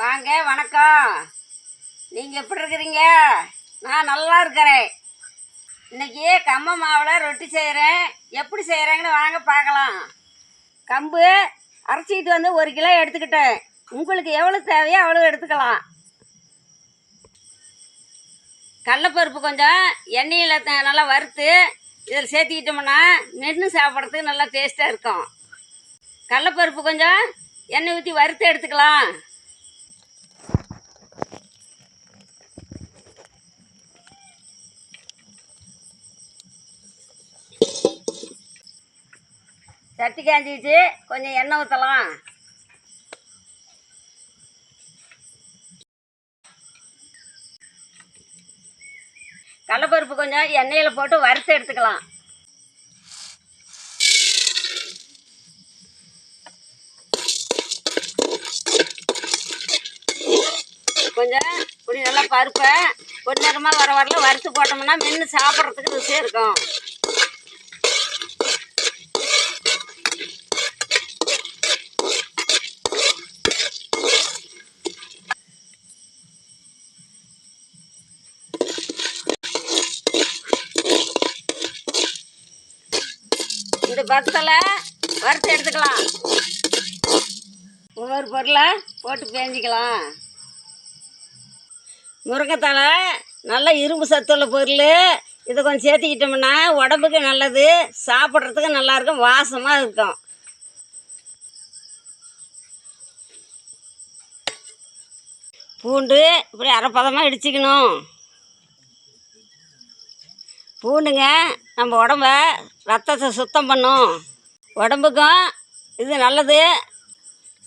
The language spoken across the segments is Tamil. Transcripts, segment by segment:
வாங்க வணக்கம். நீங்கள் எப்படி இருக்கிறீங்க? நான் நல்லா இருக்கிறேன். இன்னைக்கு கம்ம மாவில் ரொட்டி செய்கிறேன் எப்படி செய்கிறேங்கன்னு வாங்க பார்க்கலாம். கம்பு அரைச்சிக்கிட்டு வந்து ஒரு கிலோ எடுத்துக்கிட்டேன். உங்களுக்கு எவ்வளோ தேவையோ அவ்வளோ எடுத்துக்கலாம். கடலப்பருப்பு கொஞ்சம் எண்ணெயில் நல்லா வறுத்து இதில் சேர்த்துக்கிட்டோம்னா மென்று சாப்பிட்றதுக்கு நல்லா டேஸ்ட்டாக இருக்கும். கடலப்பருப்பு கொஞ்சம் எண்ணெய் ஊற்றி வறுத்து எடுத்துக்கலாம். சட்டி காஞ்சிச்சு கொஞ்சம் எண்ணெய் ஊற்றலாம் கடலப்பருப்பு கொஞ்சம் எண்ணெயில் போட்டு வறுத்து எடுத்துக்கலாம். கொஞ்சம் இப்படி நல்லா பருப்பை கொஞ்ச நேரமாக வர வரல வறுத்து போட்டோம்னா மென்று சாப்பிட்றதுக்கு ருசியாக இருக்கும். இது பத்தில் வறுத்து எடுத்துக்கலாம். ஒவ்வொரு பொருளை போட்டு பேஞ்சிக்கலாம். முருங்கைத்தலை நல்ல இரும்பு சத்துள்ள பொருள். இதை கொஞ்சம் சேர்த்துக்கிட்டோம்னா உடம்புக்கு நல்லது சாப்பிட்றதுக்கு நல்லாயிருக்கும் வாசமாக இருக்கும். பூண்டு இப்படி அரைப்பதமாக இடிச்சிக்கணும். பூண்டுங்க நம்ம உடம்ப ரத்தத்தை சுத்தம் பண்ணும். உடம்புக்கும் இது நல்லது.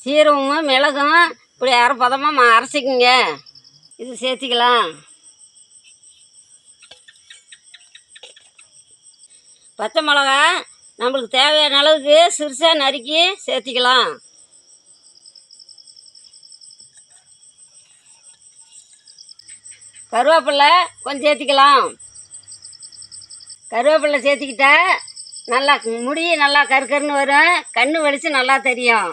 சீரகமும் மிளகும் இப்படி அரைப்பதமாக மா அரைச்சிக்கங்க. இது சேர்த்திக்கலாம். பச்சை மிளகா நம்மளுக்கு தேவையான அளவுக்கு சிறுசாக நறுக்கி சேர்த்திக்கலாம். கருவேப்பிலை கொஞ்சம் சேர்த்திக்கலாம். கருவேப்பிலை சேர்த்துக்கிட்டா நல்லா முடி நல்லா கருக்கருன்னு வரும். கண்ணு வெளிச்சு நல்லா தெரியும்.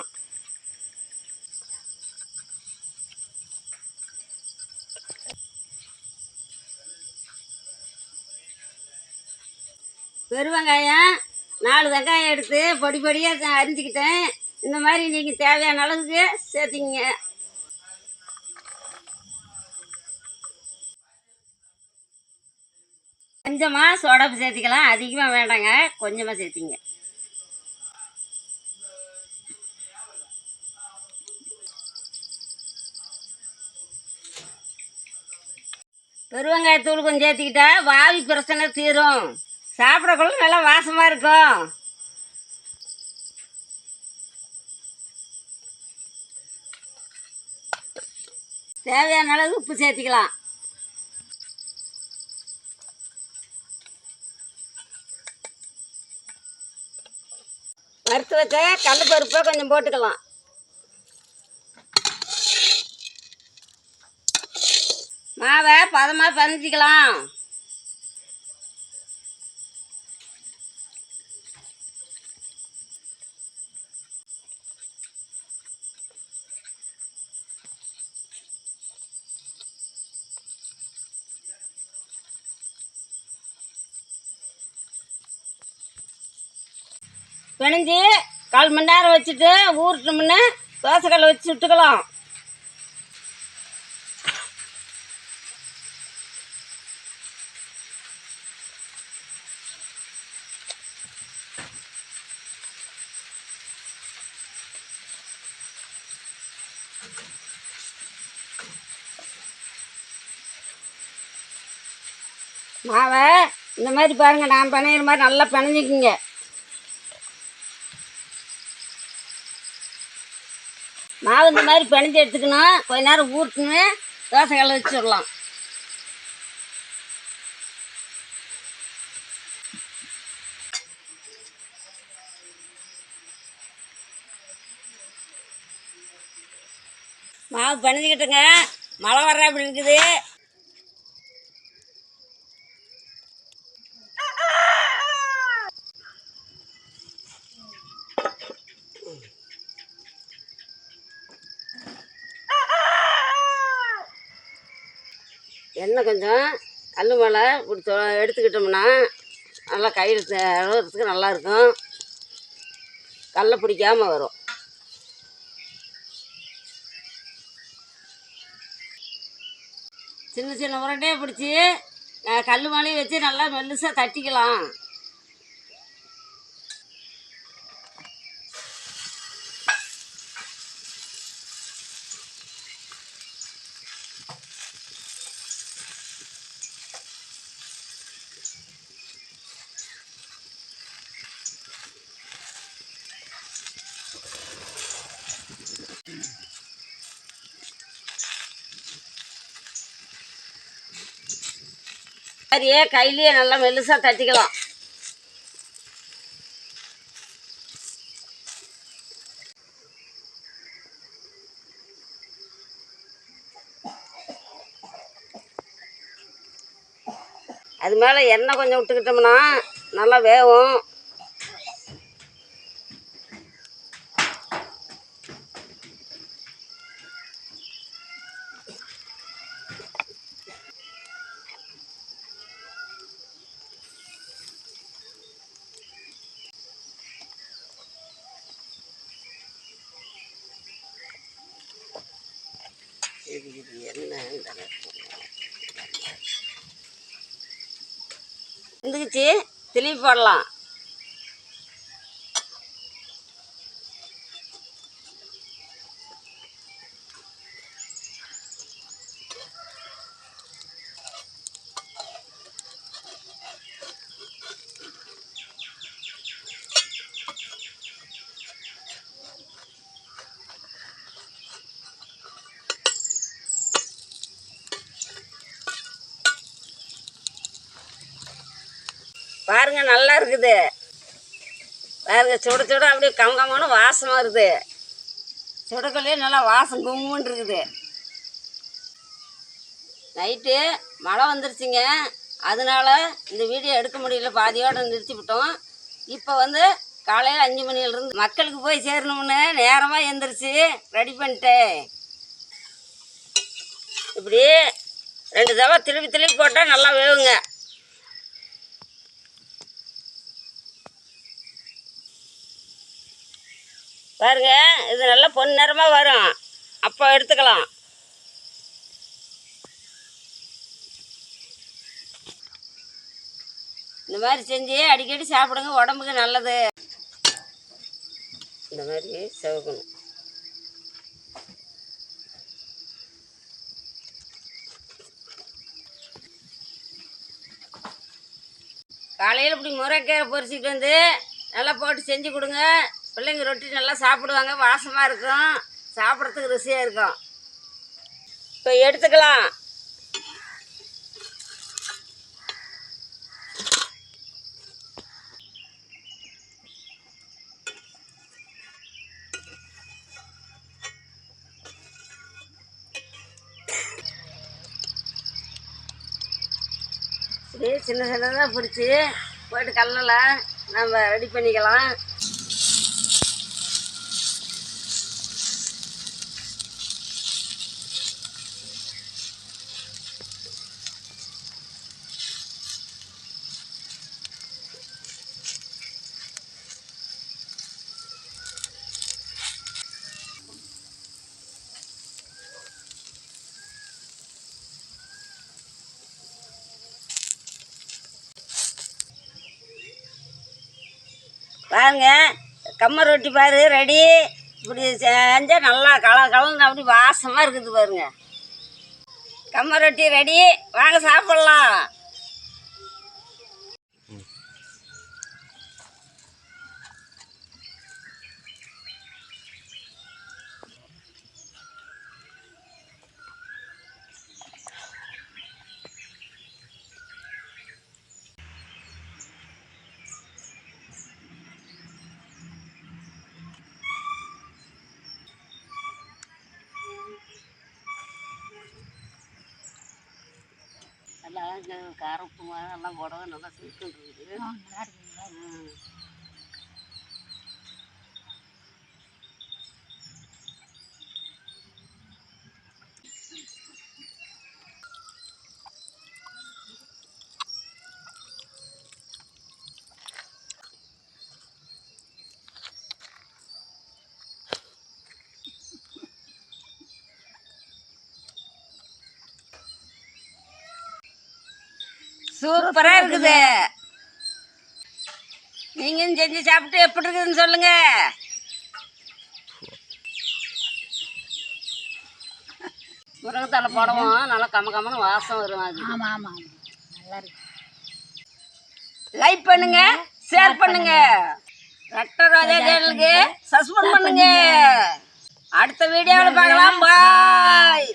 பெரு வெங்காயம் நாலு வெங்காயம் எடுத்து பொடி பொடியாக அரிஞ்சிக்கிட்டேன். இந்த மாதிரி நீங்கள் தேவையான அளவுக்கு சேர்த்திங்க கொஞ்சமாக சோடாப்பு சேர்த்திக்கலாம். அதிகமாக வேண்டாங்க. கொஞ்சமாக சேர்த்திங்க. பெருவெங்காயத்தூள் கொஞ்சம் சேர்த்திக்கிட்டா வாவி பிரச்சனை தீரும். சாப்பிடக்குள்ள நல்லா வாசமாக இருக்கும். தேவையான அளவு உப்பு சேர்த்திக்கலாம். வறுத்து வச்ச கடலப்பருப்பை கொஞ்சம் போட்டுக்கலாம். மாவை பதமாக பறிஞ்சிக்கலாம் பிணைஞ்சி கால் மணி நேரம் வச்சுட்டு ஊறுட்டோம்னு தோசைக்கல்ல வச்சு சுட்டுக்கலாம் மாவை இந்த மாதிரி பாருங்கள் நான் பிணையிற மாதிரி நல்லா பிணைஞ்சிக்கிங்க. மாவு இந்த மாதிரி பிணைஞ்சு எடுத்துக்கணும். கொஞ்ச நேரம் ஊற்றுன்னு தோசை கல்ல வச்சிடலாம். மாவு பிணைஞ்சிக்கிட்டுங்க. மழை வர்ற அப்படி இருக்குது. எண்ணெய் கொஞ்சம் கல் மேலே இப்படி தொ- எடுத்துக்கிட்டோம்னா நல்லா கையில் அழுகிறதுக்கு நல்லாயிருக்கும். கடல பிடிக்காமல் வரும். சின்ன சின்ன உருண்டையை பிடிச்சி கல் மேலேயும் வச்சு நல்லா மெல்லுசாக தட்டிக்கலாம். மாதிரியே கையிலேயே நல்லா மெல்லுசாக தட்டிக்கலாம். அது மேலே எண்ணெய் கொஞ்சம் விட்டுக்கிட்டோம்னா நல்லா வேகும் இது இது என்ன இருந்துக்குச்சு போடலாம். பாருங்க நல்லா இருக்குது. பாருங்க சுட சுட அப்படியே கமகமான வாசமாக வருது சுடக்கொல்லையே நல்லா வாசம் கும்முன்னு இருக்குது. நைட்டு மழை வந்துருச்சுங்க. அதனால இந்த வீடியோ எடுக்க முடியல பாதியோடு நிறுத்திவிட்டோம் இப்போ வந்து காலையில் அஞ்சு மணிலேருந்து மக்களுக்கு போய் சேரணும்னு நேரமாக எந்திரிச்சு ரெடி பண்ணிட்டேன். இப்படி ரெண்டு தடவை திருப்பி திருப்பி போட்டால் நல்லா வேவுங்க. பாருங்க இது நல்லா பொன்னிறமாக வரும். அப்போ எடுத்துக்கலாம். இந்த மாதிரி செஞ்சு அடிக்கடி சாப்பிடுங்க உடம்புக்கு நல்லது. இந்த மாதிரி செவக்கணும். காலையில் இப்படி முறைக்கீரை பொரிச்சிட்டு வந்து நல்லா போட்டு செஞ்சு கொடுங்க. பிள்ளைங்க ரொட்டி நல்லா சாப்பிடுவாங்க வாசமாக இருக்கும் சாப்பிட்றதுக்கு ருசியாக இருக்கும். இப்போ எடுத்துக்கலாம். சின்ன சின்னதாக பிடிச்சி போட்டு கல்லலாம் நம்ம ரெடி பண்ணிக்கலாம். பாருங்க கம்ம ரொட்டி பாரு ரெடி இப்படி செஞ்சால் நல்லா கல கலந்து அப்படி வாசமாக இருக்குது பாருங்க. கம்ம ரொட்டி ரெடி வாங்க சாப்பிட்லாம். காரம் உப்பு எல்லாம் போடவே நல்லா சிரிக்கும் இருக்குது. சூப்பரா இருக்குது. நீங்களும் செஞ்சு சாப்பிட்டு எப்படி இருக்குதுன்னு சொல்லுங்க. முருங்கைத்தலை போடவும் நல்லா கம்ம கம்மன்னு வாசம் வரும் அது. ஆமாம் ஆமாம் நல்லா இருக்கு. லைக் பண்ணுங்க ஷேர் பண்ணுங்க. ரெட்ட ரோஜா சேனலுக்கு சஸ்பெண்ட் பண்ணுங்க. அடுத்த வீடியோவில் பார்க்கலாம். பாய்